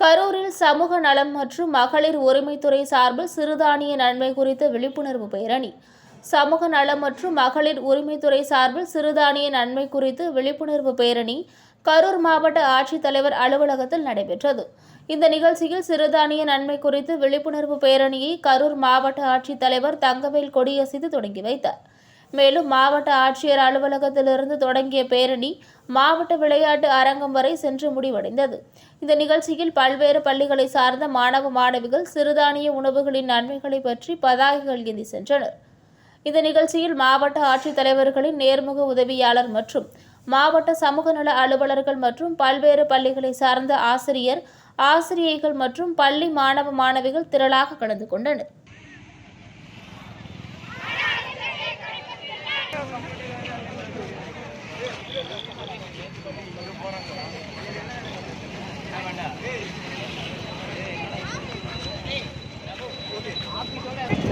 கரூரில் சமூக நலம் மற்றும் மகளிர் உரிமைத்துறை சார்பில் சிறுதானிய நன்மை குறித்த விழிப்புணர்வு பேரணி. சமூக நலம் மற்றும் மகளிர் உரிமைத்துறை சார்பில் சிறுதானிய நன்மை குறித்து விழிப்புணர்வு பேரணி கரூர் மாவட்ட ஆட்சித்தலைவர் அலுவலகத்தில் நடைபெற்றது. இந்த நிகழ்ச்சியில் சிறுதானிய நன்மை குறித்து விழிப்புணர்வு பேரணியை கரூர் மாவட்ட ஆட்சித்தலைவர் தங்கவேல் கொடியசைத்து தொடங்கி வைத்தார். மேலும் மாவட்ட ஆட்சியர் அலுவலகத்திலிருந்து தொடங்கிய பேரணி மாவட்ட விளையாட்டு அரங்கம் வரை சென்று முடிவடைந்தது. இந்த நிகழ்ச்சியில் பல்வேறு பள்ளிகளை சார்ந்த மாணவ மாணவிகள் சிறுதானிய உணவுகளின் நன்மைகளை பற்றி பதாகைகள் ஏந்தி சென்றனர். இந்த நிகழ்ச்சியில் மாவட்ட ஆட்சித்தலைவர்களின் நேர்முக உதவியாளர் மற்றும் மாவட்ட சமூக நல அலுவலர்கள் மற்றும் பல்வேறு பள்ளிகளை சார்ந்த ஆசிரியர் ஆசிரியைகள் மற்றும் பள்ளி மாணவ மாணவிகள் திரளாக கலந்து கொண்டனர். போறாங்க go down.